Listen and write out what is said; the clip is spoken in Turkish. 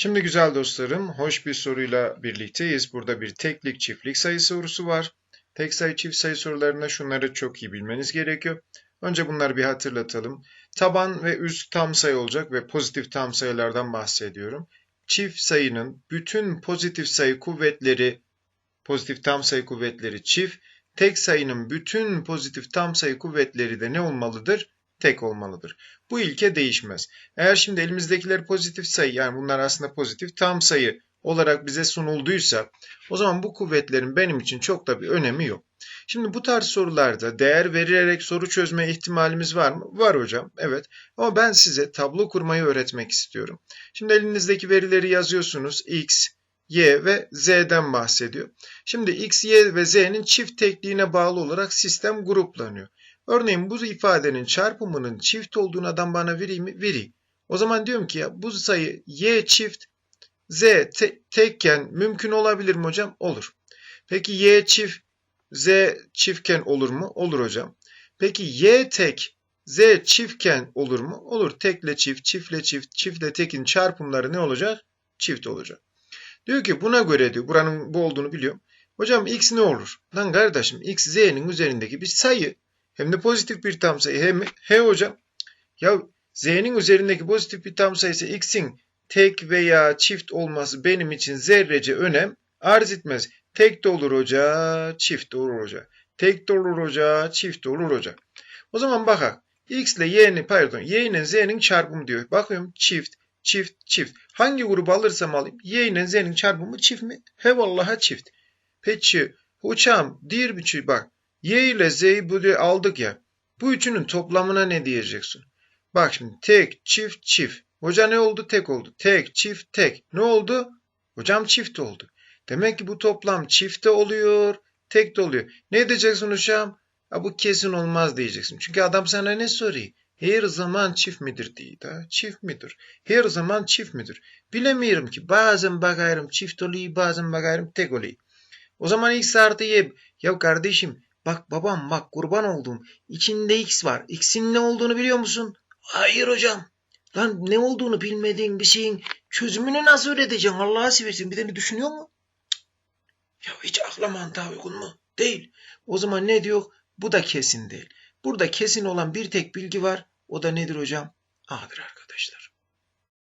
Şimdi güzel dostlarım, hoş bir soruyla birlikteyiz. Burada bir teklik çiftlik sayı sorusu var. Tek sayı çift sayı sorularında şunları çok iyi bilmeniz gerekiyor. Önce bunları bir hatırlatalım. Taban ve üst tam sayı olacak ve pozitif tam sayılardan bahsediyorum. Çift sayının bütün pozitif sayı kuvvetleri, pozitif tam sayı kuvvetleri çift, tek sayının bütün pozitif tam sayı kuvvetleri de ne olmalıdır? Tek olmalıdır. Bu ilke değişmez. Eğer şimdi elimizdekiler pozitif sayı yani bunlar aslında pozitif tam sayı olarak bize sunulduysa o zaman bu kuvvetlerin benim için çok da bir önemi yok. Şimdi bu tarz sorularda değer verilerek soru çözme ihtimalimiz var mı? Var hocam. Evet. Ama ben size tablo kurmayı öğretmek istiyorum. Şimdi elinizdeki verileri yazıyorsunuz. X, Y ve Z'den bahsediyor. Şimdi X, Y ve Z'nin çift tekliğine bağlı olarak sistem gruplanıyor. Örneğin bu ifadenin çarpımının çift olduğunu adam bana vereyim mi? Vereyim. O zaman diyorum ki ya bu sayı y çift z te tekken mümkün olabilir mi hocam? Olur. Peki y çift z çiftken olur mu? Olur hocam. Peki y tek z çiftken olur mu? Olur. Tekle çift, çiftle çift, çiftle tekin çarpımları ne olacak? Çift olacak. Diyor ki buna göre diyor buranın bu olduğunu biliyorum. Hocam x ne olur? Lan kardeşim x z'nin üzerindeki bir sayı. Hem de pozitif bir tam sayı. Hem, he hocam. Ya z'nin üzerindeki pozitif bir tam sayısı x'in tek veya çift olması benim için zerrece önem arz etmez. Tek de olur hoca, çift de olur hoca. Tek de olur hoca, çift de olur hoca. O zaman bakak. X ile y'nin pardon y ile z'nin çarpımı diyor. Bakıyorum çift, çift, çift. Hangi grubu alırsam alayım y ile z'nin çarpımı çift mi? He vallahi çift. Peki hocam diğer bir şey bak. Y ile Z'yi buraya aldık ya. Bu üçünün toplamına ne diyeceksin? Bak şimdi tek, çift, çift. Hoca ne oldu? Tek oldu. Tek, çift, tek. Ne oldu? Hocam çift oldu. Demek ki bu toplam çifte oluyor, tek de oluyor. Ne diyeceksin hocam? Ha, bu kesin olmaz diyeceksin. Çünkü adam sana ne soruyor? Her zaman çift midir diye da çift midir? Her zaman çift midir? Bilemiyorum ki. Bazen bakarım çift oluyor, bazen bakarım tek oluyor. O zaman x artı y. Ya kardeşim Bak babam bak kurban olduğum içinde x var. X'in ne olduğunu biliyor musun? Hayır hocam. Lan ne olduğunu bilmediğin bir şeyin çözümünü nasıl öğreteceksin Allah'a seversin bir de ne düşünüyor mu? Ya hiç akla mantığa uygun mu? Değil. O zaman ne diyor? Bu da kesin değil. Burada kesin olan bir tek bilgi var. O da nedir hocam? A'dır arkadaşlar.